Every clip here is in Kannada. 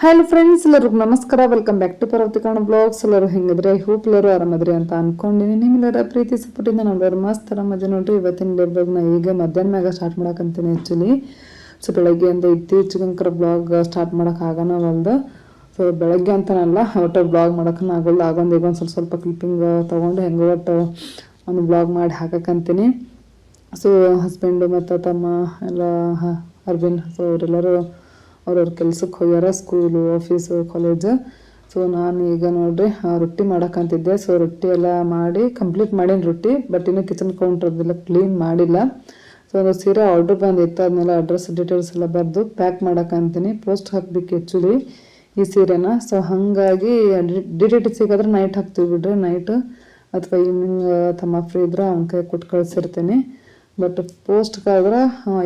ಹಲೋ ಫ್ರೆಂಡ್ಸ್ ಎಲ್ಲರಿಗೂ ನಮಸ್ಕಾರ. Welcome back to Parvati Kannada blogs ಎಲ್ಲರೂ ಹೆಂಗಿದ್ರೆ? ಹೋಪ್ ಎಲ್ಲರೂ ಆರಾಮದ್ರಿ ಅಂತ ಅನ್ಕೊಂಡಿನಿ ನಿಮ್ಮೆಲ್ಲರ ಪ್ರೀತಿ, ಸಪೋರ್ಟಿಂದ ನೋಡೋರು ಮಸ್ತ್ ಆರಾಮದಿ ನೋಡ್ರಿ. ಇವತ್ತಿನ ಡೇ ಬ್ಲಾಗ್ನ ಈಗ ಮಧ್ಯಾಹ್ನ ಮ್ಯಾಗ ಸ್ಟಾರ್ಟ್ ಮಾಡಕ್ಕಂತೀನಿ ಆ್ಯಕ್ಚುಲಿ ಸೊ ಬೆಳಗ್ಗೆಯಿಂದ ಇತ್ತೀಚೆಗಂಕರ ಬ್ಲಾಗ್ ಸ್ಟಾರ್ಟ್ ಮಾಡೋಕೆ ಆಗೋಣ ಒಂದು ಸೊ ಬೆಳಗ್ಗೆ ಅಂತನಲ್ಲ, ಒಟ್ಟು ಬ್ಲಾಗ್ ಮಾಡೋಕೆ ಆಗೋಲ್ಲ. ಆಗೊಂದು ಈಗ ಒಂದು ಸ್ವಲ್ಪ ಸ್ವಲ್ಪ ಕ್ಲಿಪ್ಪಿಂಗ್ ತೊಗೊಂಡು ಹೆಂಗೆ ಒಟ್ಟು ಒಂದು ಬ್ಲಾಗ್ ಮಾಡಿ ಹಾಕಕ್ಕಂತೀನಿ ಸೊ ಹಸ್ಬೆಂಡು ಮತ್ತು ತಮ್ಮ ಎಲ್ಲ ಅರ್ವಿನ್ ಸೊ ಅವರೆಲ್ಲರೂ ಅವ್ರವ್ರ ಕೆಲ್ಸಕ್ಕೆ ಹೋಗ್ಯಾರ ಸ್ಕೂಲು ಆಫೀಸು ಕಾಲೇಜು ಸೊ ನಾನು ಈಗ ನೋಡ್ರಿ ರೊಟ್ಟಿ ಮಾಡಕ್ಕಂತಿದ್ದೆ ಸೊ ರೊಟ್ಟಿ ಎಲ್ಲ ಮಾಡಿ ಕಂಪ್ಲೀಟ್ ಮಾಡೀನಿ ರೊಟ್ಟಿ ಬಟ್ ಇನ್ನೂ ಕಿಚನ್ ಕೌಂಟ್ರದ್ದೆಲ್ಲ ಕ್ಲೀನ್ ಮಾಡಿಲ್ಲ. ಸೊ ಅದು ಸೀರೆ ಆರ್ಡ್ರ್ ಬಂದಿತ್ತು. ಅದನ್ನೆಲ್ಲ ಅಡ್ರೆಸ್ ಡೀಟೇಲ್ಸ್ ಎಲ್ಲ ಬರೆದು ಪ್ಯಾಕ್ ಮಾಡೋಕ್ಕಂತೀನಿ ಪೋಸ್ಟ್ ಹಾಕ್ಬೇಕು ಆ್ಯಕ್ಚುಲಿ ಈ ಸೀರೆನ. ಸೊ ಹಾಗಾಗಿ ಡಿ ಟಿ ಸಿಗಾದ್ರೆ ನೈಟ್ ಹಾಕ್ತೀವಿ ಬಿಡ್ರಿ. ನೈಟ್ ಅಥವಾ ಈವ್ನಿಂಗ್ ತಮ್ಮ ಫ್ರೀ ಇದ್ರೆ ಅವ್ನ ಕೈ ಕೊಟ್ಟು ಕಳಿಸಿರ್ತೀನಿ. ಬಟ್ ಪೋಸ್ಟ್ಗಾದ್ರೆ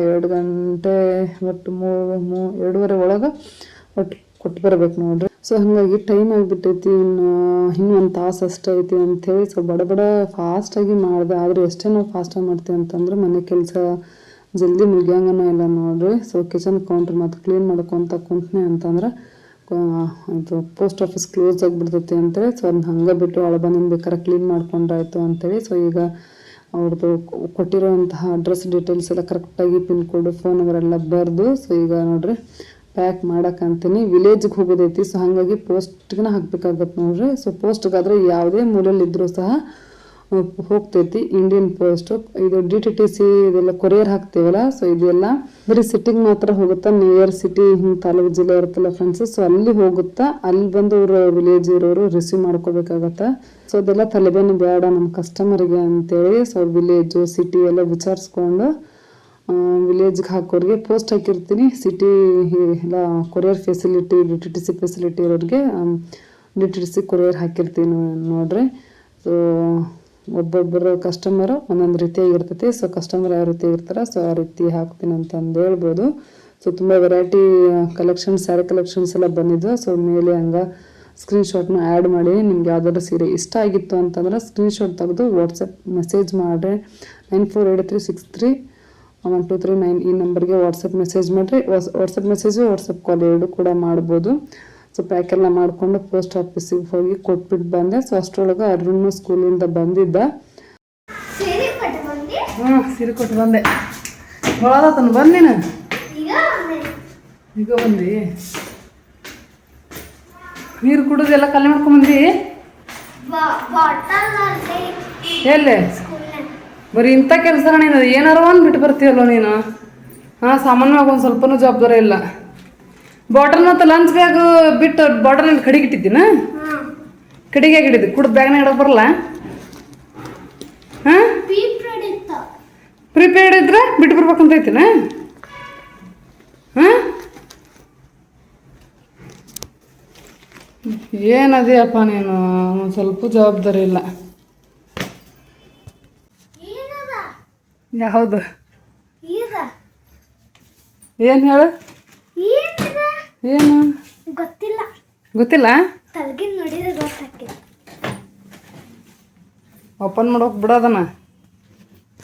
ಎರಡು ಗಂಟೆ ಬಟ್ ಮೂರು ಮೂ, ಎರಡೂವರೆ ಒಳಗೆ ಬಟ್ ಕೊಟ್ಟು ಬರ್ಬೇಕು ನೋಡ್ರಿ. ಸೊ ಹಾಗಾಗಿ ಟೈಮ್ ಆಗಿಬಿಟ್ಟೈತಿ, ಇನ್ನು, ಇನ್ನೂ ಒಂದು ತಾಸು ಅಷ್ಟೇ ಐತಿ ಅಂಥೇಳಿ ಸೊ ಬಡ ಬಡ ಫಾಸ್ಟಾಗಿ ಮಾಡಿದೆ. ಆದ್ರೆ ಎಷ್ಟೇ ನಾವು ಫಾಸ್ಟಾಗಿ ಮಾಡ್ತೀವಿ ಅಂತಂದ್ರೆ, ಮನೆ ಕೆಲಸ ಜಲ್ದಿ ಮುಗಿಯಂಗನೂ ಇಲ್ಲ ನೋಡ್ರಿ. ಸೊ ಕಿಚನ್ ಕೌಂಟ್ರ್ ಮತ್ತು ಕ್ಲೀನ್ ಮಾಡ್ಕೊತ ಕುಂತ್ನೆ ಅಂತಂದ್ರೆ ಇದು ಪೋಸ್ಟ್ ಆಫೀಸ್ ಕ್ಲೋಸ್ ಆಗಿಬಿಡ್ತೈತಿ ಅಂತೇಳಿ ಸೊ ಅದನ್ನ ಹಂಗೆ ಬಿಟ್ಟು ಒಳ ನಿಮ್ಗೆ ಬೇಕಾದ್ರೆ ಕ್ಲೀನ್ ಮಾಡ್ಕೊಂಡ್ರಾಯ್ತು ಅಂತೇಳಿ ಸೊ ಈಗ ಅವ್ರದ್ದು ಕೊಟ್ಟಿರೋಂತಹ ಅಡ್ರೆಸ್ ಡೀಟೇಲ್ಸ್ ಎಲ್ಲ ಕರೆಕ್ಟಾಗಿ ಪಿನ್ ಕೋಡ್ ಫೋನ್ ನಂಬರ್ ಎಲ್ಲ ಬರೆದು ಸೊ ಈಗ ನೋಡ್ರಿ ಪ್ಯಾಕ್ ಮಾಡಕ್ಕಂತೀನಿ ವಿಲೇಜ್ಗೆ ಹೋಗೋದೈತಿ ಸೊ ಹಾಗಾಗಿ ಪೋಸ್ಟ್ಗೆ ಹಾಕ್ಬೇಕಾಗತ್ತೆ ನೋಡ್ರಿ. ಸೊ ಪೋಸ್ಟ್ಗಾದ್ರೆ ಯಾವುದೇ ಮೂಲಲ್ಲಿದ್ದರೂ ಸಹ ಹೋಗ್ತೈತಿ ಇಂಡಿಯನ್ ಪೋಸ್ಟ್ ಇದು ಡಿ ಟಿ ಟಿ ಸಿ ಇದೆಲ್ಲ ಕೊರಿಯರ್ ಹಾಕ್ತೀವಲ್ಲ ಸೊ ಇದೆಲ್ಲ ಬರೀ ಸಿಟಿಗೆ ಮಾತ್ರ ಹೋಗುತ್ತಾ ನಿಯರ್ ಸಿಟಿ ಹಿಂಗೆ ತಾಲೂಕು ಜಿಲ್ಲೆ ಇರುತ್ತಲ್ಲ ಫ್ರೆಂಡ್ಸ್ ಸೊ ಅಲ್ಲಿ ಹೋಗುತ್ತಾ, ಅಲ್ಲಿ ಬಂದು ಅವರು ವಿಲೇಜ್ ಇರೋರು ರಿಸೀವ್ ಮಾಡ್ಕೋಬೇಕಾಗತ್ತೆ. ಸೊ ಅದೆಲ್ಲ ತಲೆಬೇನು ಬೇಡ ನಮ್ಮ ಕಸ್ಟಮರ್ಗೆ ಅಂತೇಳಿ ಸೊ ವಿಲೇಜು ಸಿಟಿ ಎಲ್ಲ ವಿಚಾರಿಸ್ಕೊಂಡು ವಿಲೇಜ್ಗೆ ಹಾಕೋರಿಗೆ ಪೋಸ್ಟ್ ಹಾಕಿರ್ತೀನಿ. ಸಿಟಿ ಎಲ್ಲ courier facility D T T C facility ಇರೋರಿಗೆ D T T C courier ಹಾಕಿರ್ತೀನಿ ನೋಡ್ರಿ. ಸೊ ಒಬ್ಬೊಬ್ಬರ ಕಸ್ಟಮರು ಒಂದೊಂದು ರೀತಿಯಾಗಿ ಇರ್ತೈತಿ. ಸೊ ಕಸ್ಟಮರ್ ಯಾವ ರೀತಿ ಇರ್ತಾರೆ? ಸೊ ಆ ರೀತಿ ಹಾಕ್ತೀನಿ ಅಂತಂದು ಹೇಳ್ಬೋದು. ಸೊ ತುಂಬ ವೆರೈಟಿ ಕಲೆಕ್ಷನ್ ಸ್ಯಾರಿ ಕಲೆಕ್ಷನ್ಸ್ ಎಲ್ಲ ಬಂದಿದ್ದು ಸೊ ಮೇಲೆ ಹಂಗೆ ಸ್ಕ್ರೀನ್ಶಾಟ್ನ ಆ್ಯಡ್ ಮಾಡಿ ನಿಮ್ಗೆ ಯಾವ್ದಾದ್ರು ಸೀರೆ ಇಷ್ಟ ಆಗಿತ್ತು ಅಂತಂದ್ರೆ ಸ್ಕ್ರೀನ್ಶಾಟ್ ತೆಗೆದು ವಾಟ್ಸಪ್ ಮೆಸೇಜ್ ಮಾಡಿರಿ. Nine four eight three six three one two three nine ಈ ನಂಬರ್ಗೆ ವಾಟ್ಸಪ್ ಮೆಸೇಜ್ ಮಾಡಿರಿ. ವಾಟ್ಸಪ್ ಮೆಸೇಜು ವಾಟ್ಸಪ್ ಕಾಲ್ ಎರಡು ಕೂಡ ಮಾಡ್ಬೋದು. ಸೊ ಪ್ಯಾಕೆಲ್ಲ ಮಾಡಿಕೊಂಡು ಪೋಸ್ಟ್ ಆಫೀಸಿಗೆ ಹೋಗಿ ಕೊಟ್ಬಿಟ್ಟು ಬಂದೆ. ಸೊ ಅಷ್ಟರೊಳಗೆ ಅರುಣ್ ಸ್ಕೂಲಿಂದ ಬಂದಿದ್ದ. ಹ್ಞೂ ಸೀರೆ ಕೊಟ್ಟು ಬಂದೆ. ಭಾಳತನ ಬಂದಿನ ಈಗ ಬಂದೆ. ನೀರು ಕುಡಿದೆಲ್ಲ ಕಲೆ ಮಾಡ್ಕೊಂಬಂದಿ ಎಲ್ಲೇ ಬಾಟಲ್ ಅಲ್ಲಿ. ಎಲ್ಲಿ. ಬರೀ ಇಂಥ ಕೆಲಸ ನೀನು ಏನಾರು ಒಂದು ಬಿಟ್ಟು ಬರ್ತೀಯಲ್ಲೋ ನೀನು? ಹಾಂ ಸಾಮಾನ್ಯವಾಗಿ ಒಂದು ಸ್ವಲ್ಪನೂ ಜವಾಬ್ದಾರಿ ಇಲ್ಲ. ಬಾಟಲ್ ಮತ್ತು ಲಂಚ್ ಬ್ಯಾಗ್ ಬಿಟ್ಟು ಬಾಟಲಲ್ಲಿ ಕಡಿಗೆ ಇಟ್ಟಿದ್ದೀನ? ಕಡಿಗೆ ಇಟ್ಟಿದ್ದೆ? ಕುಡ್ದು ಬ್ಯಾಗ್ನಾಗ ಇಡೋಕೆ ಬರಲ್ಲ? ಹಾಂ. ಪ್ರಿಪೇರ್ಡ್ ಇದ್ರೆ ಬಿಟ್ಟು ಬರ್ಬೇಕಂತ ಐತಿನ? ಹಾಂ? ಏನದಿಯಪ್ಪ ನೀನು? ಒಂದು ಸ್ವಲ್ಪ ಜವಾಬ್ದಾರಿ ಇಲ್ಲ? ಯಾವುದು? ಈಗ. ಏನು ಹೇಳು? ಏನು? ಗೊತ್ತಿಲ್ಲ. ಗೊತ್ತಿಲ್ಲ? ತಲ್ಗಿನ ನೋಡಿದ್ರೆ ಓಪನ್ ಮಾಡೋಕೆ ಬಿಡೋದನ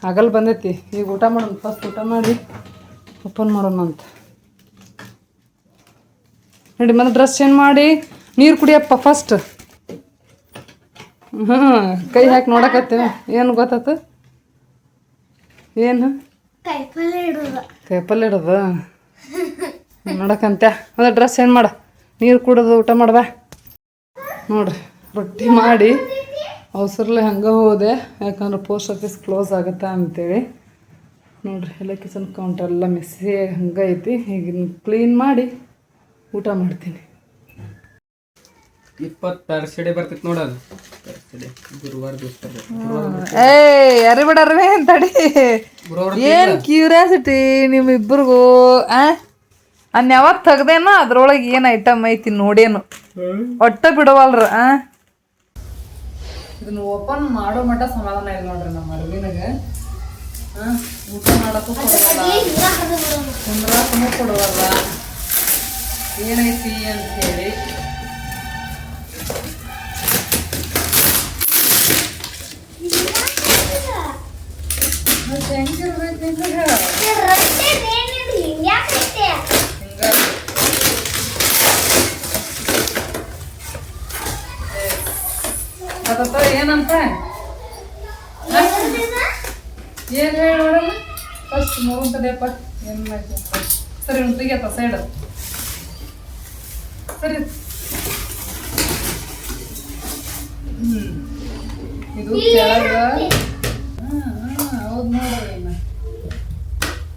ಆಗಲ್ ಬಂದೈತಿ. ಈಗ ಊಟ ಮಾಡೋಣ. ಫಸ್ಟ್ ಊಟ ಮಾಡಿ ಓಪನ್ ಮಾಡೋಣ ಅಂತ. ನೋಡಿ ಮತ್ತೆ ಡ್ರೆಸ್ ಚೇಂಜ್ ಮಾಡಿ. ನೀರು ಕುಡಿಯಪ್ಪ ಫಸ್ಟ್ ಹ್ಞೂ ಕೈ ಹಾಕಿ ನೋಡಕತ್ತೇವೆ ಏನು ಗೊತ್ತಾತು? ಏನು? ಕೈಪಲ್ಲೆ ಇಡೋದು. ಕೈಪಲ್ಲೆ ಇಡೋದು. ನೋಡಕಂತ ಅದ ಡ್ರೆಸ್ ಏನು ಮಾಡ? ನೀರು ಕುಡಿದು ಊಟ ಮಾಡ್ಬಾ. ನೋಡ್ರಿ ರೊಟ್ಟಿ ಮಾಡಿ ಅವಸರಲೆ ಹಂಗೆ ಹೋದೆ. ಯಾಕಂದ್ರೆ ಪೋಸ್ಟ್ ಆಫೀಸ್ ಕ್ಲೋಸ್ ಆಗುತ್ತೆ ಅಂತೇಳಿ. ನೋಡ್ರಿ ಎಲ್ಲ ಕಿಚನ್ ಕೌಂಟರ್ ಎಲ್ಲ ಮೆಸ್ಸಿ ಹಂಗೆ ಐತಿ. ಈಗ ಕ್ಲೀನ್ ಮಾಡಿ ಊಟ ಮಾಡ್ತೀನಿ. ಇಪ್ಪತ್ತಾರು ಸಿಡಿ ಬರ್ತೈತಿ ನೋಡೋದು ಏನ್ ಗುರುವಾರ ಏ ಯಾರಿ ಬಿಡರ್ವೆ ಅಂತಡಿ. ಏನು ಕ್ಯೂರಿಯಾಸಿಟಿ ನಿಮ್ಮಿಬ್ಬರಿಗೂ ಆ? ಅನ್ ಯಾವಾಗ ತೆಗ್ದೇನೋ ಅದ್ರೊಳಗೆ ಏನು ಐಟಮ್ ಐತಿ ನೋಡೇನು. ಒಟ್ಟ ಬಿಡವಲ್ರ ಆ? ಇದನ್ನ ಓಪನ್ ಮಾಡೋ ಮಟ್ಟ ಸಮಾಧಾನ ಇದೆ ನೋಡ್ರಿ ನಮ್ಮ ಅರ್ವಿನಾಗ ಊಟ ಮಾಡಕ್ಕೂ ಕೊಡವಲ್ಲ. ಕುಂದ್ರಾಕೂ ಏನೈತಿ ಅಂತ ಹೇಳಿ. ಹೆಂಗಿರ್ಬೇಕು ಹೆಂಗಿರ್ಬೇಕು ನಿನಗೆ? ಈ ರೊಟ್ಟಿ ಏನಿದು ಹಿಂಗ್ಯಾಕೈತೆ? ಹಿಂಗ ಗೊತ್ತಾತ ಏನಂತ? ಏನ್ ಹೇಳಿ ನೋಡಮ್ಮ ಫಸ್ಟ್ ಮಗನ್ ತಡೆಯಪ್ಪ ಏನ್ ಮಾಡ್ತೀಯ? ಸರಿ, ಒಂದು ಸೈಡ್ ಸರಿ. ಹ್ಮ್. ಇದು ಕೆಳಗ. ಹೌದು ನೋಡ್ರಿ ಇನ್ನ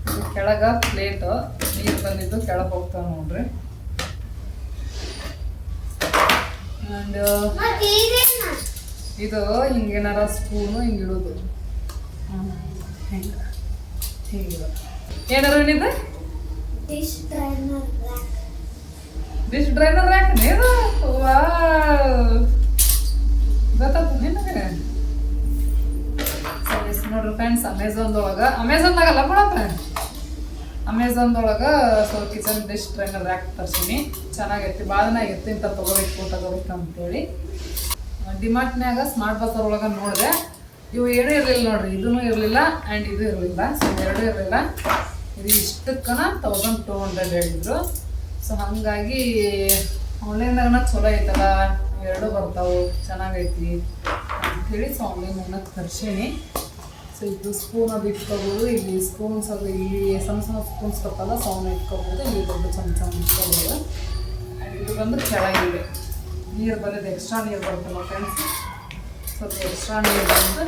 ಇದು ಕೆಳಗ ಪ್ಲೇಟ್ ನೀರು ಬಂದಿದ್ದು ಕೆಳಗೆ ಹೋಗ್ತಾವ ನೋಡ್ರಿ. ಅಂಡ್ ಇದು ಹಿಂಗೇನಾರ ಸ್ಪೂನು ಹಿಂಗೆ ಇಡೋದು ಹಿಂಗೆ ಹಿಂಗೆ ಏನಾರ ಏನಿದೆ dish drainer dish drainer rack ನೀನು ವಾವ್. ಗೊತ್ತಾಯ್ತು ನಿನಗೆ ಸರಿ ನೋಡ್ರಿ ಫ್ರೆಂಡ್ಸ್ ಅಮೆಝಾನ್ದೊಳಗೆ ಅಮೆಝಾನ್ದಾಗಲ್ಲ ಬಿಡಪ್ಪ ಅಮೆಝಾನ್ದೊಳಗೆ so kitchen dish drainer rack ತರ್ಸೀನಿ. ಚೆನ್ನಾಗೈತಿ ಭಾಳ ಆಗೈತಿ ಇಂಥ ತೊಗೋಬೇಕು ತಗೋಬೇಕು ಅಂತೇಳಿ. ಡಿಮಾರ್ಟ್ನ್ಯಾಗ ಸ್ಮಾರ್ಟ್ ಬಜಾರ್ ಒಳಗೆ ನೋಡಿದೆ, ಇವು ಎರಡು ಇರಲಿಲ್ಲ ನೋಡ್ರಿ ಇದೂ ಇರಲಿಲ್ಲ ಆ್ಯಂಡ್ ಇದು ಇರಲಿಲ್ಲ. ಸೊ ಎರಡೂ ಇರಲಿಲ್ಲ. ಇದು ಇಷ್ಟಕ್ಕನ ತೌಸಂಡ್ ಟೂ ಹಂಡ್ರೆಡ್ ಹೇಳಿದ್ರು. ಸೊ ಹಾಗಾಗಿ ಆನ್ಲೈನ್ದಾಗನ ಚಲೋ ಐತಲ್ಲ, ಎರಡೂ ಬರ್ತಾವೆ, ಚೆನ್ನಾಗೈತಿ ಅಂಥೇಳಿ ಸೊ ಆನ್ಲೈನ್ನಾಗ ತರ್ಸೀನಿ. ಸೊ ಇದು ಸ್ಪೂನ್ ಅದು ಇಟ್ಕೋಬೋದು, ಇಲ್ಲಿ ಸ್ಪೂನ್ಸ್ ಅದು ಇಲ್ಲಿ ಸಣ್ಣ ಸಣ್ಣ ಸ್ಪೂನ್ಸ್ ಬರ್ತಲ್ಲ ಸೊ ಅವನ್ನ ಇಟ್ಕೋಬೋದು, ಇಲ್ಲಿ ದೊಡ್ಡ ಚಮಚ ಇಟ್ಕೋಬೋದು. ಆ್ಯಂಡ್ ಇದು ಬಂದು ಕೆಳಗಿದೆ. ನೀರು ಬಂದಿದ್ದು ಎಕ್ಸ್ಟ್ರಾ ನೀರು ಬರುತ್ತಲ್ಲ ಫ್ರೆಂಡ್ಸ್ ಸ್ವಲ್ಪ ಎಕ್ಸ್ಟ್ರಾ ನೀರು ಬಂದು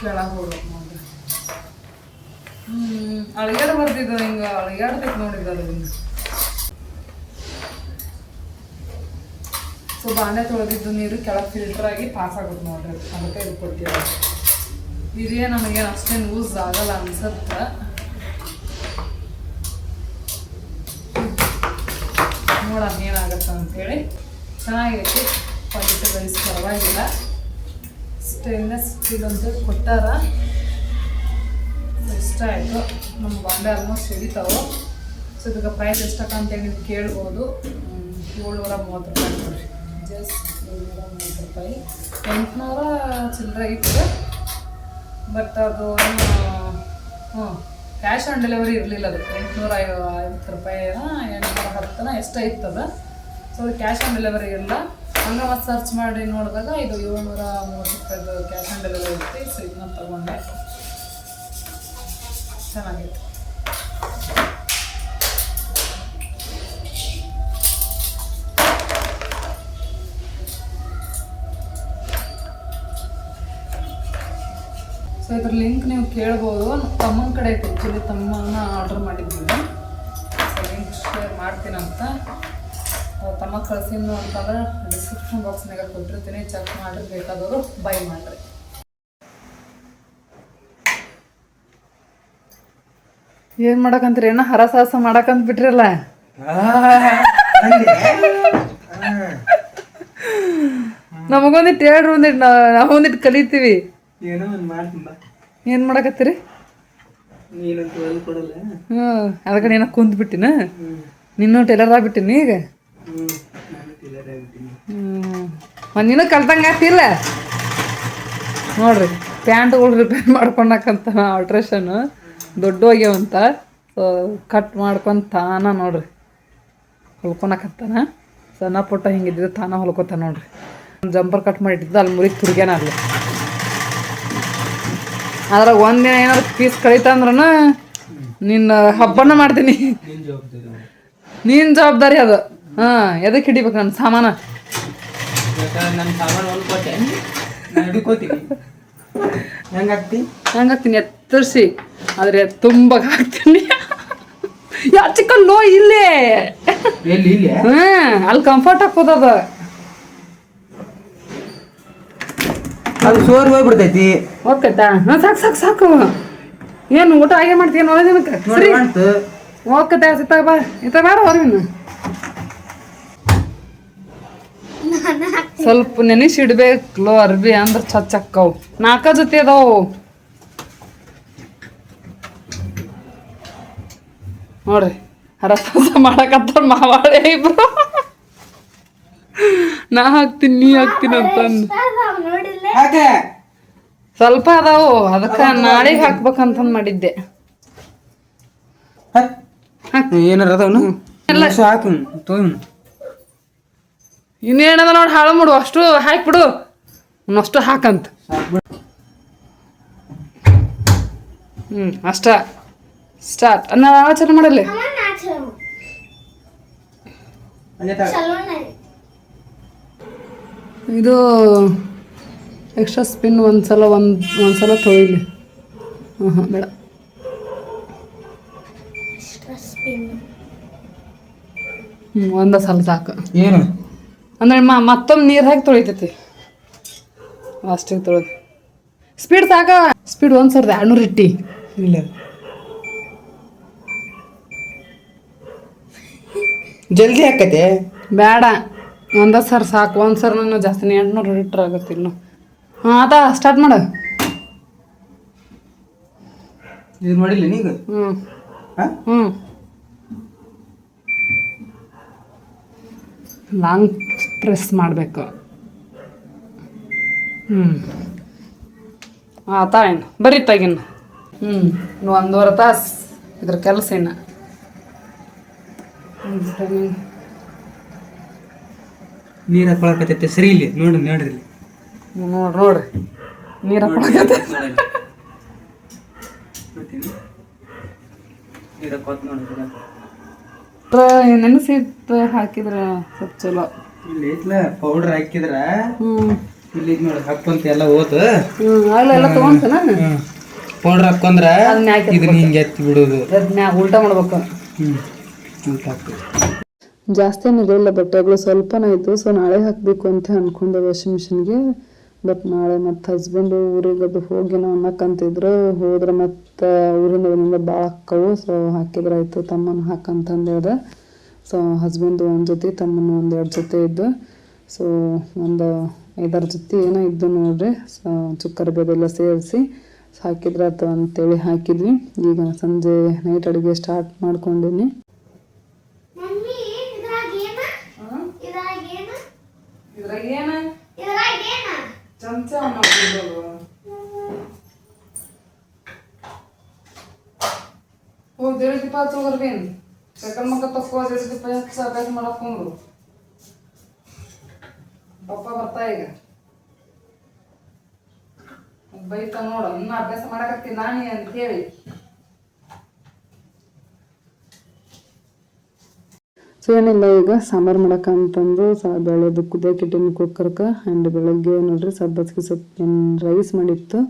ಕೆಳಗೆ ಹೋಗ್ಬೇಕು ನೋಡಿ ಹ್ಞೂ ಅಳಿಗಾಡ ಬರ್ತಿದ್ದು ಹಿಂಗೆ ಅಳಿಗಾಡ್ಬೇಕು ನೋಡಿದ್ದು ಅದು ಹಿಂಗೆ. ಸೊ ಬಾಂಡೆ ತೊಳೆದಿದ್ದು ನೀರು ಕೆಳಗೆ ಫಿಲ್ಟರ್ ಆಗಿ ಪಾಸ್ ಆಗುತ್ತೆ ನೋಡ್ರಿ, ಅದಕ್ಕೆ ಇದು ಕೊಟ್ಟಿರೋದು ಇದೇ ನಮಗೇನು ಅಷ್ಟೇನು ಯೂಸ್ ಆಗಲ್ಲ ಅನ್ಸುತ್ತೆ. ನೋಡೋಣ ಏನಾಗತ್ತೆ? ಅಂತೇಳಿ ಚೆನ್ನಾಗಿರುತ್ತೆ ಕ್ವಾಲಿಟಿ ವೈಸ್ ಪರವಾಗಿಲ್ಲ. ಸ್ಟೇನ್ಲೆಸ್ ಸ್ಟೀಲ್ ಅಂತ ಕೊಟ್ಟಾರ. ಇಷ್ಟ ಆಯಿತು. ನಮ್ಮ ಬಾಂಡೆ ಆಲ್ಮೋಸ್ಟ್ ಹಿಡಿತಾವೆ. ಸೊ ಇದಕ್ಕೆ ಪ್ರೈಸ್ ಎಷ್ಟಕ್ಕ ಅಂತೇಳಿ ನೀವು ಕೇಳ್ಬೋದು ಏಳ್ನೂರ ಮೂವತ್ತು ರೂಪಾಯಿ ನೋಡ್ರಿ ಜಸ್ಟ್ ಏಳ್ನೂರ ಮೂವತ್ತು ರೂಪಾಯಿ ಎಂಟುನೂರ ಚಿಲ್ಲರೆ ಇತ್ತು ಬಟ್ ಅದು ಹ್ಞೂ ಕ್ಯಾಶ್ ಆನ್ ಡೆಲಿವರಿ ಇರಲಿಲ್ಲ ಅದು ಎಂಟುನೂರ ಐವತ್ತು ರೂಪಾಯಿನ, ಎಂಟುನೂರ ಹತ್ತನ ಎಷ್ಟ ಇತ್ತದ ಸೊ ಕ್ಯಾಶ್ ಆನ್ ಡೆಲಿವರಿ ಇಲ್ಲ. ಹಂಗೆ ಮತ್ತೆ ಸರ್ಚ್ ಮಾಡಿ ನೋಡಿದಾಗ ಇದು ಏಳ್ನೂರ ಮೂವತ್ತು ರೂಪಾಯಿದು ಕ್ಯಾಶ್ ಆನ್ ಡೆಲಿವರಿ ಇರುತ್ತೆ ಸೊ ಇದನ್ನ ತೊಗೊಂಡೆ. ಚೆನ್ನಾಗಿತ್ತು ಸೊ ಇದ್ರ ಲಿಂಕ್ ನೀವು ಕೇಳ್ಬೋದು. ತಮ್ಮನ ಕಡೆ ಆಕ್ಚುಲಿ ತಮ್ಮನ ಆರ್ಡರ್ ಮಾಡಿದ್ದೀನಿ. ಸೊ ಲಿಂಕ್ ಶೇರ್ ಮಾಡ್ತೀನಂತ. ತಮ್ಮ ಕಳ್ಸಿದ್ದು ಅಂತಂದ್ರೆ ಡಿಸ್ಕ್ರಿಪ್ಷನ್ ಬಾಕ್ಸ್ನಾಗ ಕೊಟ್ಟಿರ್ತೀನಿ ಚೆಕ್ ಮಾಡಿ ಬೇಕಾದವರು ಬೈ ಮಾಡಿರಿ. ಏನು ಮಾಡಕಂತೀರಿ? ಏನೋ ಹರಸಾಹಸ ಮಾಡಕಂತ ಬಿಟ್ರಲ್ಲ? ನಮಗೊಂದಿಟ್ಟು ಹೇಳ್ರಿ ಒಂದಿಟ್ಟು ನಾವು ಒಂದಿಟ್ಟು ಕಲಿತೀವಿ. ಏನೋ ಒಂದು ಮಾಡ್ತೀನಿ ಬಾ. ಏನು ಮಾಡಕತ್ತೀರಿ? ಹ್ಞೂ ಅದಕ್ಕೆ ನೀನು ಕುಂತ್ ಬಿಟ್ಟಿನ ನಿನ್ನೂ ಟೈಲರ್ ಆಗ್ಬಿಟ್ಟಿನಿ ಈಗ? ಹ್ಞೂ ಕಲ್ತಂಗ ಆಗ್ತಿಲ್ಲ ನೋಡ್ರಿ ಪ್ಯಾಂಟ್ಗಳು ರಿಪೇರ್ ಮಾಡ್ಕೊಳಕಂತ ಆಲ್ಟ್ರೇಷನ್ ದೊಡ್ಡ ಹೋಗ್ಯಾವಂತ ಸೊ ಕಟ್ ಮಾಡ್ಕೊಂಡು ತಾನ ನೋಡ್ರಿ. ಹೊಲ್ಕೊಳಕತ್ತಾನ ಸಣ್ಣ ಪುಟ್ಟ ಹಿಂಗಿದ್ದು ತಾನ ಹೊಲ್ಕೊತಾನ ನೋಡ್ರಿ. ಜಂಪರ್ ಕಟ್ ಮಾಡಿಟ್ಟಿದ್ದು ಅಲ್ಲಿ ಮುರಿ ತುರ್ಗ್ಯಾನ ಅಲ್ಲಿ. ಅದ್ರಾಗ ಒಂದಿನ ಏನಾದ್ರು ಪೀಸ್ ಕಳೀತಂದ್ರೂ ನಿನ್ನ ಹಬ್ಬನ ಮಾಡ್ತೀನಿ. ನೀನ್ ಜವಾಬ್ದಾರಿ ಅದು. ಹಾಂ ಎದಕ್ಕೆ ಹಿಡಿಬೇಕು ನನ್ನ ಸಾಮಾನ? ಹಂಗಾಗ್ತೀನಿ ಎತ್ತರಿಸಿ. ಆದ್ರೆ ತುಂಬ ಹಾಕ್ತೀನಿ. ಯಾ ಚಿಕ್ಕನ್ ಲೋ ಇಲ್ಲೇ. ಹಾ ಹ್ಮ್ ಅಲ್ಲಿ ಕಂಫರ್ಟ್ ಹಾಕೋದದ ಅದು. ಸೋರ್ ಹೋಗ್ಬಿಡ್ತೈತಿ. ಓಕೆತಾ ಹಾಂ ಸಾಕು ಸಾಕು ಸಾಕು. ಏನು ಊಟ ಹಾಗೆ ಮಾಡ್ತೀನಿ ನೋಡ ದಿನಕ್ಕೆ. ಸರಿ. ಓಕೆ ಸಿತ್ತ ಬಾ. ಇತ್ತ ಬೇಡ ಹೊರಗಿನ ಸ್ವಲ್ಪ ನೆನೆಸಿ ಲೋ ಅರ್ಬಿ ಅಂದ್ರೆ ಚಚ್ಚಕ್ಕವು. ನಾಲ್ಕ ಜೊತೆ ಅದಾವು. ನೋಡ್ರಿ ರಸ ಮಾಡಕತ್ತಾರ ಮಾವಾಳೆ ಇಬ್ರು. ನಾ ಹಾಕ್ತೀನಿ ನೀ ಹಾಕ್ತೀನಿ ಅಂತ ಸ್ವಲ್ಪ ಅದಾವು ಅದಕ್ಕೆ ನಾಳೆಗೆ ಹಾಕ್ಬೇಕಂತಂದು ಮಾಡಿದ್ದೆ. ಏನಾರ ಅದಾವನು? ಎಲ್ಲ ಹಾಕು ತೊಗೊಂಡು ಇನ್ನೇನದ ನೋಡಿ ಹಾಳು ಮಾಡು ಅಷ್ಟು ಹಾಕ್ಬಿಡು ಅಷ್ಟು ಹಾಕಂತ. ಹ್ಮ್ ಅಷ್ಟ. ಸ್ಟಾರ್ಟ್. ನಾ ಆಚರಣೆ ಮಾಡಲ್ಲ. ಇದು. ಎಕ್ಸ್ಟ್ರಾ ಸ್ಪಿನ್ ಒಂದ್ಸಲ ಒಂದು ಒಂದ್ಸಲ ತೊಳಿಲಿ. ಹಾಂ ಹಾಂ ಬೇಡ. ಹ್ಮ್ ಹ್ಞೂ ಒಂದೇ ಸಲ ಸಾಕು. ಏನು? ಅಂದ್ರೆ ಮ ಮತ್ತೊಮ್ಮೆ ನೀರು ಹಾಕಿ ತೊಳಿತೈತಿ. ಅಷ್ಟಿಗೆ ತೊಳೆದು. ಸ್ಪೀಡ್ ಸಾಕ. ಸ್ಪೀಡ್ ಒಂದು ಸಾವಿರದ ಎರಡುನೂರು ಇಟ್ಟಿ. ಇಲ್ಲ. ಜಲ್ದಿ ಹಾಕತೆ ಬೇಡ ಒಂದ ಸರ್ ಸಾಕು. ಒಂದು ಸರ್ ನಾನು ಜಾಸ್ತಿ ಎಂಟುನೂರು ಲೀಟ್ರ್ ಆಗುತ್ತೆ ಇನ್ನು. ಹಾಂ ಆತ ಸ್ಟಾರ್ಟ್ ಮಾಡು. ಇದು ಮಾಡಿಲ್ಲ ನೀಗ ಹ್ಞೂ ಹ್ಞೂ ಲಾಂಗ್ ಪ್ರೆಸ್ ಮಾಡಬೇಕು. ಹ್ಞೂ ಆತ ಏನು ಬರೀ ತಗಿನ್ ಹ್ಞೂ ಇನ್ನು. ಒಂದೂವರೆ ತಾಸು ಇದ್ರ ಕೆಲಸ ಇನ್ನು. ನೀರು ಹಾಕೊಳಕತ್ತೈತೆ ಸರಿ ಇಲ್ಲಿ. ನೋಡಿ ನೋಡ್ರಿ ನೋಡಿ ನೋಡ್ರಿ. ನೋಡ್ರಿ ನೀರು ಹಾಕೊಳಕತ್ತೆ ನೋಡ್ತೀನಿ. ನೀರು ಹಾಕೋತ್ ನೋಡು ನೆನೆಸಿ ಹಾಕಿದ್ರೆ ಸ್ವಲ್ಪ ಚಲೋ. ಇಲ್ಲಿ ಐತ್ಲ ಪೌಡರ್ ಹಾಕಿದ್ರ ಹ್ಞೂ ಇಲ್ಲಿ ನೋಡಿ ನೋಡು ಹಾಕೊಂತ ಎಲ್ಲ ಹೋತು. ಹ್ಞೂ ಅಲ್ಲ ಎಲ್ಲ ತೊಗೊಂತನ? ಪೌಡರ್ ಹಾಕೊಂಡ್ರ ಇದನ್ನ ಹಿಂಗೆ ಎತ್ತಿ ಬಿಡೋದು. ಉಲ್ಟಾ ಮಾಡ್ಬೇಕು? ಹ್ಮ್ ಅಂತ ಹಾಕ್ತೀವಿ ಜಾಸ್ತಿ ಏನಿರಲಿಲ್ಲ ಬಟ್ಟೆಗಳು ಸ್ವಲ್ಪನೂ ಇತ್ತು ಸೊ ನಾಳೆ ಹಾಕಬೇಕು ಅಂತ ಅನ್ಕೊಂಡೆ ವಾಷಿಂಗ್ ಮಿಷಿನ್ಗೆ ಬಟ್ ನಾಳೆ ಮತ್ತು ಹಸ್ಬೆಂಡು ಊರಿಗೆ ಅದು ಹೋಗಿ ನಾವು ಅನ್ನಕ್ಕಂತಿದ್ರು ಹೋದ್ರೆ ಮತ್ತು ಊರಿಂದ ಭಾಳ ಅಕ್ಕವು ಸೊ ಹಾಕಿದ್ರೆ ಆಯಿತು ತಮ್ಮನ ಹಾಕಂತಂದೇಳ್ದೆ. ಸೊ ಹಸ್ಬೆಂಡು ಒಂದು ಜೊತೆ, ತಮ್ಮನ ಒಂದು ಎರಡು ಜೊತೆ ಇದ್ದು. ಸೊ ಒಂದು ಐದಾರು ಜೊತೆ ಏನೋ ಇದ್ದು ನೋಡ್ರಿ ಸೊ ಚುಕ್ಕರ್ ಬೇದೆಲ್ಲ ಸೇರಿಸಿ ಹಾಕಿದ್ರೆ ಅಥವಾ ಅಂತೇಳಿ ಹಾಕಿದ್ವಿ. ಈಗ ಸಂಜೆ ನೈಟ್ ಅಡುಗೆ ಸ್ಟಾರ್ಟ್ ಮಾಡ್ಕೊಂಡೀನಿ ಮಮ್ಮಿ ಇದ್ರಾಗ ಏನ ಇದ್ರಾಗ ಏನ ಇದ್ರಾಗ ಏನ ಇದ್ರಾಗ ಏನ ಚಮಚ ಓ ದೇವ್ರ ದೀಪ ಹಚ್ಚೋಗರ್ಬೇನ್ ಸೆಕಂಡ್ ಮಕ್ಕ ತಕ್ಕೋ ದೇವ್ರ ದೀಪ ಹಚ್ಚ ಅಭ್ಯಾಸ ಮಾಡಕ್ ಕುಂದ್ರು ಪಪ್ಪ ಬರ್ತಾ ಈಗ. ಬೈತ ನೋಡ, ಇನ್ನ ಅಭ್ಯಾಸ ಮಾಡಕತ್ತೀನಿ ಅಂತ ಹೇಳಿ ಸೊ ಏನಿಲ್ಲ ಈಗ, ಸಾಂಬಾರು ಮಾಡಕ್ಕೆ ಅಂತಂದು ಸ ಬೆಳೆದು ಕುಕ್ಕರ್ಕ ಇಟ್ಟಿನಿ ಕುಕ್ಕರ್ಗೆ ಆ್ಯಂಡ್ ಬೆಳಗ್ಗೆ ನೋಡ್ರಿ, ಸಬ್ಬಸ್ಗೆ ಸ್ವಲ್ಪ ರೈಸ್ ಮಾಡಿತ್ತು.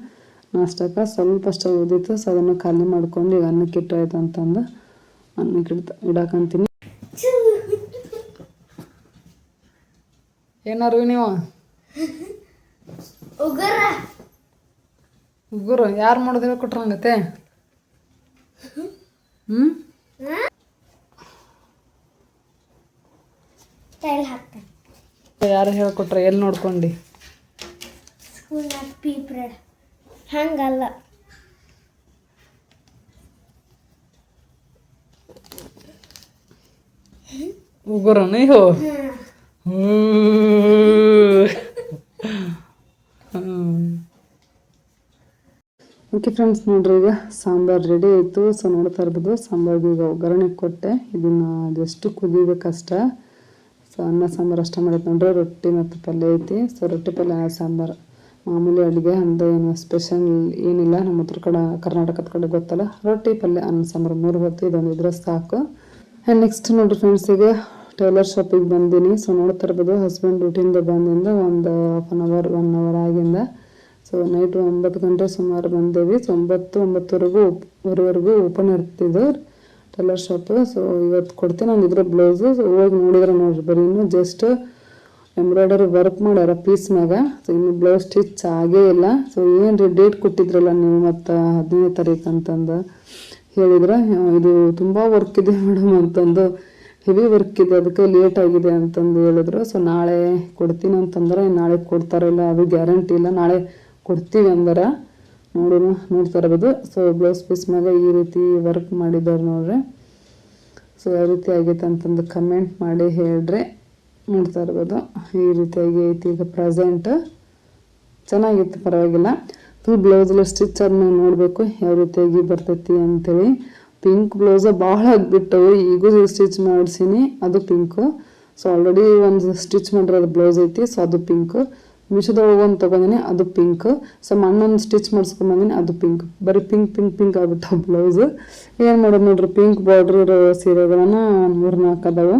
ನಾಷ್ಟಕ್ಕೆ ಸ್ವಲ್ಪ ಅಷ್ಟೇ ಉದಿತ್ತು ಸೊ ಅದನ್ನು ಖಾಲಿ ಮಾಡ್ಕೊಂಡು ಈಗ ಅನ್ನಕ್ಕೆ ಇಟ್ಟಾಯ್ತು ಅಂತಂದು. ಅನ್ನಕ್ಕೆ ಇಡಾಕಂತೀನಿ. ಏನಾರು ನೀವು? ಉಗುರ. ಗುರು ಯಾರು ಮಾಡೋದು ಹೇಳ್ಕೊಟ್ರ ಹಂಗತ್ತೆ ಹ್ಞೂ ಯಾರು ಹೇಳ್ಕೊಟ್ರ ಎಲ್ಲಿ ನೋಡ್ಕೊಂಡು? ಸ್ಕೂಲ್ನಾಗ ಹಂಗಲ್ಲ ಉಗುರು ನೀವು ಓಕೆ ಫ್ರೆಂಡ್ಸ್ ನೋಡ್ರಿ, ಈಗ ಸಾಂಬಾರು ರೆಡಿ ಆಯಿತು. ಸೊ ನೋಡ್ತಾ ಇರ್ಬೋದು, ಸಾಂಬಾರ್ಗೆ ಈಗ ಒಗ್ಗರಣೆ ಕೊಟ್ಟೆ. ಇದನ್ನು ಅದೆಷ್ಟು ಕುದಿಬೇಕಷ್ಟ. ಸೊ ಅನ್ನ, ಸಾಂಬಾರು ಅಷ್ಟೇ ಮಾಡಿದ್ದು ನೋಡ್ರಿ, ರೊಟ್ಟಿ ಮತ್ತು ಪಲ್ಯ ಐತಿ. ಸೊ ರೊಟ್ಟಿ, ಪಲ್ಯ ಸಾಂಬಾರು. ಮಾಮೂಲಿ ಅಡುಗೆ ಅಂದ ಏನು ಸ್ಪೆಷಲ್ ಏನಿಲ್ಲ. ನಮ್ಮ ಉತ್ತರ ಕಡೆ, ಕರ್ನಾಟಕದ ಕಡೆ ಗೊತ್ತಲ್ಲ. ರೊಟ್ಟಿ, ಪಲ್ಯ, ಅನ್ನ, ಸಾಂಬಾರು ಮೂರು ಹೊತ್ತು ಇದೊಂದು ಇದ್ರೆ ಸಾಕು. ಆ್ಯಂಡ್ ನೆಕ್ಸ್ಟ್ ನೋಡ್ರಿ ಫ್ರೆಂಡ್ಸ್ ಈಗ ಟೈಲರ್ ಶಾಪಿಗೆ ಬಂದೀನಿ. ಸೊ ನೋಡ್ತಾ ಇರ್ಬೋದು ಹಸ್ಬೆಂಡ್ ಡ್ಯೂಟಿಯಿಂದ ಬಂದಿಂದ ಒಂದು half an hour one hour ಆಗಿಂದ. ಸೊ ನೈಟ್ ಒಂಬತ್ತು ಗಂಟೆ ಸುಮಾರು ಬಂದೇವಿ. ಸೊ ಒಂಬತ್ತು, ಒಂಬತ್ತುವರೆಗೂ ವರೆವರೆಗೂ ಓಪನ್ ಇರ್ತಿದ್ದು ಟೈಲರ್ ಶಾಪ್ ಸೊ ಇವತ್ತು ಕೊಡ್ತೀನಿ. ನಾನು ಇದ್ರ ಬ್ಲೌಸು. ಹೋಗಿ ನೋಡಿದ್ರೆ ನೋಡ್ರಿ. ಬರೀ ಇನ್ನೂ ಜಸ್ಟ್ ಎಂಬ್ರಾಯ್ಡರಿ ವರ್ಕ್ ಮಾಡ್ಯಾರ ಪೀಸ್ ಮ್ಯಾಗ. ಸೊ ಇನ್ನು ಬ್ಲೌಸ್ ಸ್ಟಿಚ್ ಆಗೇ ಇಲ್ಲ. ಸೊ ಏನು ಡೇಟ್ ಕೊಟ್ಟಿದ್ರಲ್ಲ ನೀವು ಮತ್ತು ಹದಿನೈದು ತಾರೀಕು ಅಂತಂದು ಹೇಳಿದ್ರೆ. ಇದು ತುಂಬ ವರ್ಕ್ ಇದೆ ಮೇಡಮ್ ಅಂತಂದು ಹೆವಿ ವರ್ಕ್ ಇದೆ, ಅದಕ್ಕೆ ಲೇಟ್ ಆಗಿದೆ ಅಂತಂದು ಹೇಳಿದ್ರು. ಸೊ ನಾಳೆ ಕೊಡ್ತೀನಿ ಅಂತಂದ್ರೆ, ನಾಳೆ ಕೊಡ್ತಾರೋ ಇಲ್ಲ ಅದು ಗ್ಯಾರಂಟಿ ಇಲ್ಲ. ನಾಳೆ ಕೊಡ್ತೀವಿ ಅಂದ್ರೆ. ನೋಡೋಣ, ನೋಡ್ತಾ ಇರ್ಬೋದು. ಸೊ ಬ್ಲೌಸ್ ಪೀಸ್ ಮ್ಯಾಗ ಈ ರೀತಿ ವರ್ಕ್ ಮಾಡಿದ್ದಾರೆ ನೋಡ್ರಿ. ಸೊ ಯಾವ ರೀತಿ ಆಗೈತೆ ಅಂತಂದು ಕಮೆಂಟ್ ಮಾಡಿ ಹೇಳ್ರಿ. ನೋಡ್ತಾ ಇರ್ಬೋದು. ಈ ರೀತಿಯಾಗಿ ಐತಿ ಈಗ ಪ್ರೆಸೆಂಟ್ ಚೆನ್ನಾಗಿತ್ತು, ಪರವಾಗಿಲ್ಲ. ಫುಲ್ ಬ್ಲೌಸಲ್ಲಿ ಸ್ಟಿಚ್ ಆದ್ಮೇಲೆ ನೋಡಬೇಕು, ಯಾವ ರೀತಿಯಾಗಿ ಬರ್ತೈತಿ ಅಂತೇಳಿ. ಪಿಂಕ್ ಬ್ಲೌಸ ಭಾಳ ಆಗಿಬಿಟ್ಟವು ಈಗೂ ಸ್ಟಿಚ್ ಮಾಡಿಸೀನಿ. ಅದು ಪಿಂಕು ಸೊ ಆಲ್ರೆಡಿ ಒಂದು ಸ್ಟಿಚ್ ಮಾಡಿರೋದು ಬ್ಲೌಸ್ ಐತಿ. ಸೊ ಅದು ಪಿಂಕ್ ಮಿಶೋದೊಳಗೆ ಒಂದು ತೊಗೊಂಡಿನಿ, ಅದು ಪಿಂಕ್ ಸೊ ಮಣ್ಣೊಂದು ಸ್ಟಿಚ್ ಮಾಡಿಸ್ಕೊಂಬಂದಿನಿ ಅದು ಪಿಂಕ್ ಬರೀ ಪಿಂಕ್ ಪಿಂಕ್ ಪಿಂಕ್ ಆಗ್ಬಿಟ್ಟು ಬ್ಲೌಸ್ ಏನು ಮಾಡೋದು ನೋಡ್ರಿ ಪಿಂಕ್ ಬಾರ್ಡ್ರ್ ಇರೋ ಸೀರೆಗಳನ್ನ ಮೂರು ನಾಲ್ಕು ಅದಾವೆ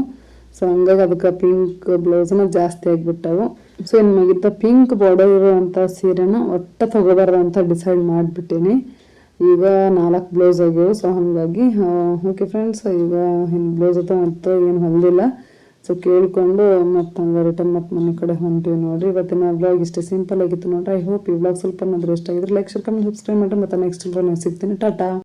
ಸೊ ಹಂಗಾಗಿ ಅದಕ್ಕೆ ಪಿಂಕ್ ಬ್ಲೌಸ್ನ ಜಾಸ್ತಿ ಆಗಿಬಿಟ್ಟವು ಸೊ ನಿಮಗಿಂತ ಪಿಂಕ್ ಬಾರ್ಡರ್ ಇರುವಂಥ ಸೀರೆನ ಒಟ್ಟ ತಗೋಬಾರ್ದು ಅಂತ ಡಿಸೈಡ್ ಮಾಡಿಬಿಟ್ಟೇನಿ. ಈಗ ನಾಲ್ಕು ಬ್ಲೌಸ್ ಆಗಿವೆ. ಸೊ ಹಾಗಾಗಿ ಓಕೆ ಫ್ರೆಂಡ್ಸ್ ಈಗ ಇನ್ನು ಬ್ಲೌಸ್ ಅಥವಾ ಮತ್ತೆ ಏನು ಹೊಲಿಲ್ಲ ಸೊ ಕೇಳಿಕೊಂಡು ಮತ್ತೆ ಹಂಗೆ ರಿಟರ್ನ್ ಮತ್ತೆ ಮನೆ ಕಡೆ ಹೊಂಟೀವಿ ನೋಡ್ರಿ. ಇವತ್ತಿನ ಬ್ಲಾಗ್ ಇಷ್ಟೇ ಸಿಂಪಲ್ ಆಗಿತ್ತು ನೋಡ್ರಿ. ಐ ಹೋಪ್ ಈ ಬ್ಲಾಗ್ ಸ್ವಲ್ಪ ಏನಾದರೂ ಇಷ್ಟ ಆಗಿದ್ರೆ ಲೈಕ್ ಶೇರ್ ಕಮೆಂಟ್ ಸಬ್ಸ್ಕ್ರೈಬ್ ಮಾಡಿರಿ. ಮತ್ತೆ ನೆಕ್ಸ್ಟ್ ಬ್ಲಾಗ್ ಸಿಗ್ತೀನಿ. ಟಾಟಾ!